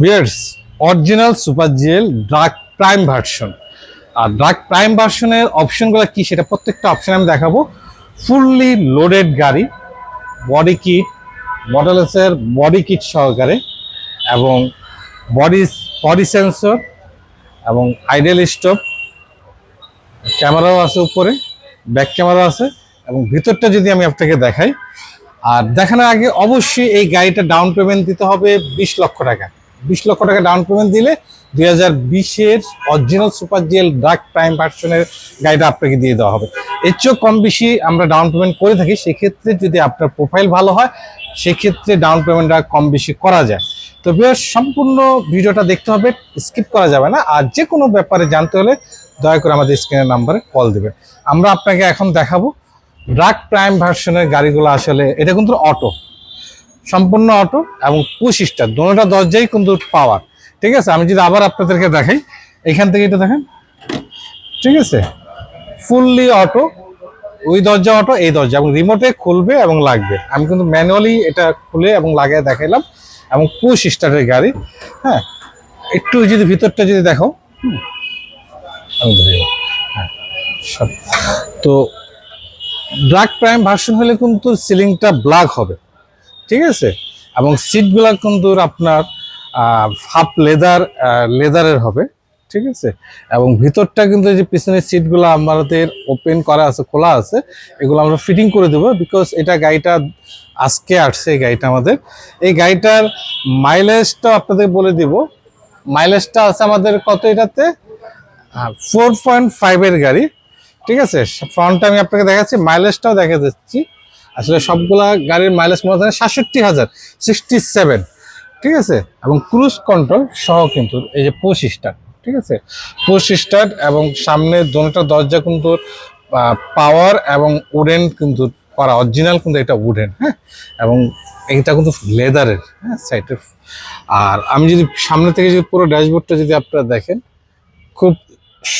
বিয়ার্স original super GL drag prime version আর drag prime ভার্সনের অপশনগুলো কি সেটা প্রত্যেকটা অপশন আমি দেখাবো। ফুললি লোডেড গাড়ি বডি কিট মডেলসের বডি কিট সহকারে এবং বডি বডি সেন্সর এবং আইডেল স্টপ ক্যামেরাও আছে উপরে ব্যাক ক্যামেরা আছে এবং ভিতরটা যদি আমি আপনাকে দেখাই। আর দেখানোর আগে অবশ্যই এই গাড়িটা ডাউন পেমেন্ট দিতে হবে বিশ লক্ষ টাকা। বিশ লক্ষ টাকা ডাউন পেমেন্ট দিলে দুই হাজার বিশের original super GL dark prime ভার্সনের গাড়িটা আপনাকে দিয়ে দেওয়া হবে। এর চেয়েও কম বেশি আমরা ডাউন পেমেন্ট করে থাকি, সেক্ষেত্রে যদি আপনার প্রোফাইল ভালো হয়, সেক্ষেত্রে ডাউন পেমেন্টটা কম বেশি করা যায়। তো বেশ সম্পূর্ণ ভিডিওটা দেখতে হবে স্কিপ করা যাবে না। আর যে কোনো ব্যাপারে জানতে হলে দয়া করে আমাদের স্ক্রিনের নাম্বারে কল দেবেন। আমরা আপনাকে এখন দেখাবো ড্রাগ প্রাইম ভার্সনের গাড়িগুলো আসলে, এটা কিন্তু অটো সম্পূর্ণ অটো এবং পুশ স্টার দোনোটা দরজাই কিন্তু পাওয়ার ঠিক আছে? আমি যদি আবার আপনাদেরকে দেখাই, এখান থেকে এটা দেখেন। ঠিক আছে? ফুললি অটো ওই দরজা অটো এই দরজা, এবং রিমোটে খুলবে এবং লাগবে। আমি কিন্তু ম্যানুয়ালি এটা খুলে এবং লাগিয়ে দেখাইলাম, এবং পুশ স্টারের গাড়ি হ্যাঁ? একটু যদি ভিতরটা যদি দেখো আমি দেবো। হ্যাঁ তো ব্ল্যাক প্রাইম ভার্সন হলে কিন্তু সিলিংটা ব্ল্যাক হবে। ঠিক আছে? এবং সিটগুলা কিন্তু আপনার হাফ লেদার লেদারের হবে, ঠিক আছে? এবং ভিতরটা কিন্তু যে পিছনের সিটগুলো আমাদের ওপেন করা আছে, খোলা আছে, এগুলো আমরা ফিটিং করে দেবো বিকজ এটা গাড়িটা আজকে আসছে, এই গাড়িটা আমাদের। এই গাড়িটার মাইলেজটা আপনাদের বলে দিব। মাইলেজটা আছে আমাদের কত এটাতে? ফোর পয়েন্ট ফাইভের গাড়ি, ঠিক আছে? ফ্রন্টটা আমি আপনাকে দেখাচ্ছি মাইলেজটাও দেখা যাচ্ছি। আসলে সবগুলা গাড়ির মাইলেজ মনে হয় সাতষট্টি হাজার সিক্সটি সেভেন ঠিক আছে? এবং ক্রুজ কন্ট্রোল সহ কিন্তু এই যে পোষ স্টার্ট ঠিক আছে? পোষ স্টার্ট এবং সামনে দোনোটা দরজা কিন্তু পাওয়ার এবং উডেন কিন্তু করা অরিজিনাল কিন্তু এটা উডেন হ্যাঁ? এবং এটা কিন্তু লেদারের হ্যাঁ সাইডের আর আমি যদি সামনে থেকে যদি পুরো ড্যাশবোর্ডটা যদি আপনারা দেখেন, খুব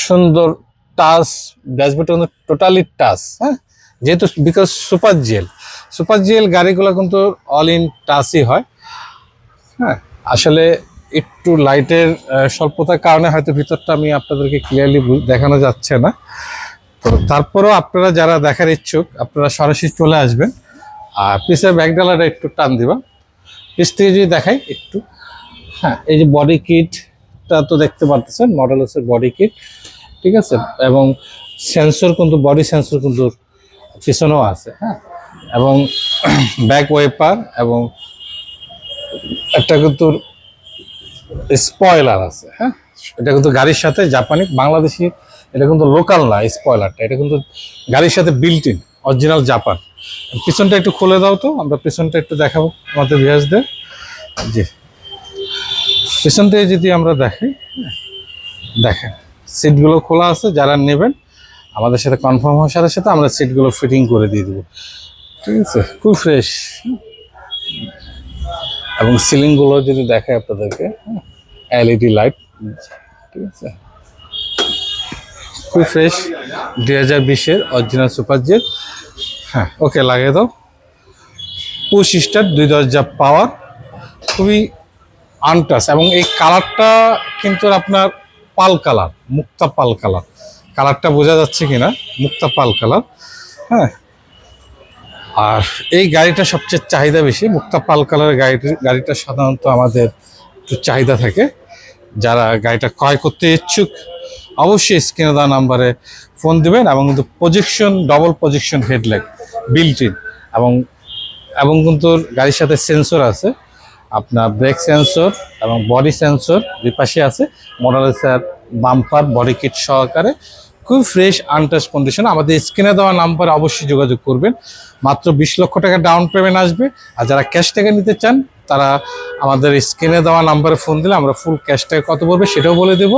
সুন্দর টাচ, ড্যাশবোর্ডটা কিন্তু টোটালি টাচ হ্যাঁ? যেহেতু because super GL super GL গাড়িগুলো কিন্তু অল ইন টাচই হয়। হ্যাঁ আসলে একটু লাইটের স্বল্পতার কারণে হয়তো ভিতরটা আমি আপনাদেরকে ক্লিয়ারলি দেখানো যাচ্ছে না। তো তারপরেও আপনারা যারা দেখার ইচ্ছুক, আপনারা সরাসরি চলে আসবেন। আর পিসের ব্যাকডালাটা একটু টান দিবা। পিস থেকে যদি দেখাই একটু। হ্যাঁ এই যে বডি কিটটা তো দেখতে পারতেছেন মডেল হচ্ছে বডি কিট ঠিক আছে? এবং সেন্সর কিন্তু বডি সেন্সর কিন্তু পিছনেও আছে হ্যাঁ? এবং ব্যাক ওয়েপার এবং একটা কিন্তু স্পয়লার আছে হ্যাঁ? এটা কিন্তু গাড়ির সাথে জাপানি বাংলাদেশি এটা কিন্তু লোকাল না স্পয়লারটা এটা কিন্তু গাড়ির সাথে বিল্ট ইন অরিজিনাল জাপান পিছনটা একটু খুলে দাও তো আমরা পিছনটা একটু দেখাবো আমাদের ভিয়াসদের জি। পিছন থেকে যদি আমরা দেখি হ্যাঁ, দেখেন সিটগুলো খোলা আছে যারা নেবেন আমাদের সাথে কনফার্ম হওয়ার সাথে সাথে আমরা সিটগুলো ফিটিং করে দিয়ে দেবো। ঠিক আছে? খুব ফ্রেশ এবং সিলিংগুলো যদি দেখায় আপনাদেরকে এলইডি লাইট ঠিক আছে? খুব ফ্রেশ দুই হাজার বিশের অরিজিনাল সুপার জেট হ্যাঁ ওকে লাগিয়ে দাও। পুশ স্টার দুই দরজা পাওয়ার খুবই আনটাস এবং এই কালারটা কিন্তু আপনার পাল কালার মুক্তা পাল কালার কালারটা বোঝা যাচ্ছে কিনা? মুক্তা পাল কালার হ্যাঁ। আর এই গাড়িটা সবচেয়ে চাহিদা বেশি। মুক্তা পাল কালারের গাড়িটি, গাড়িটা সাধারণত আমাদের একটু চাহিদা থাকে। যারা গাড়িটা ক্রয় করতে ইচ্ছুক, অবশ্যই স্ক্রিনে দেওয়া নাম্বারে ফোন দিবেন এবং কিন্তু projection double projection headlight built in এবং এবং কিন্তু গাড়ির সাথে সেন্সর আছে। আপনার ব্রেক সেন্সর এবং বডি সেন্সর দুই পাশে আছে। স্যার বাম্পার বডি কিট সহকারে খুব ফ্রেশ আনটাচ কন্ডিশন আমাদের স্ক্রিনে দেওয়া নাম্বারে অবশ্যই যোগাযোগ করবেন। মাত্র বিশ লক্ষ টাকা ডাউন পেমেন্ট আসবে। আর যারা ক্যাশ টাকা নিতে চান, তারা আমাদের স্ক্রিনে দেওয়া নাম্বারে ফোন দিলে আমরা ফুল ক্যাশ টাকা কত পড়বে সেটাও বলে দেব।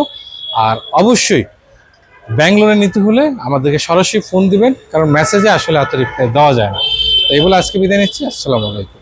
আর অবশ্যই ব্যাঙ্গালোরে নিতে হলে আমাদেরকে সরাসরি ফোন দিবেন, কারণ মেসেজে আসলে এত রিপ্লাই দেওয়া যায় না। তো এই বলে আজকে বিদায় নিচ্ছি। আসসালামু আলাইকুম।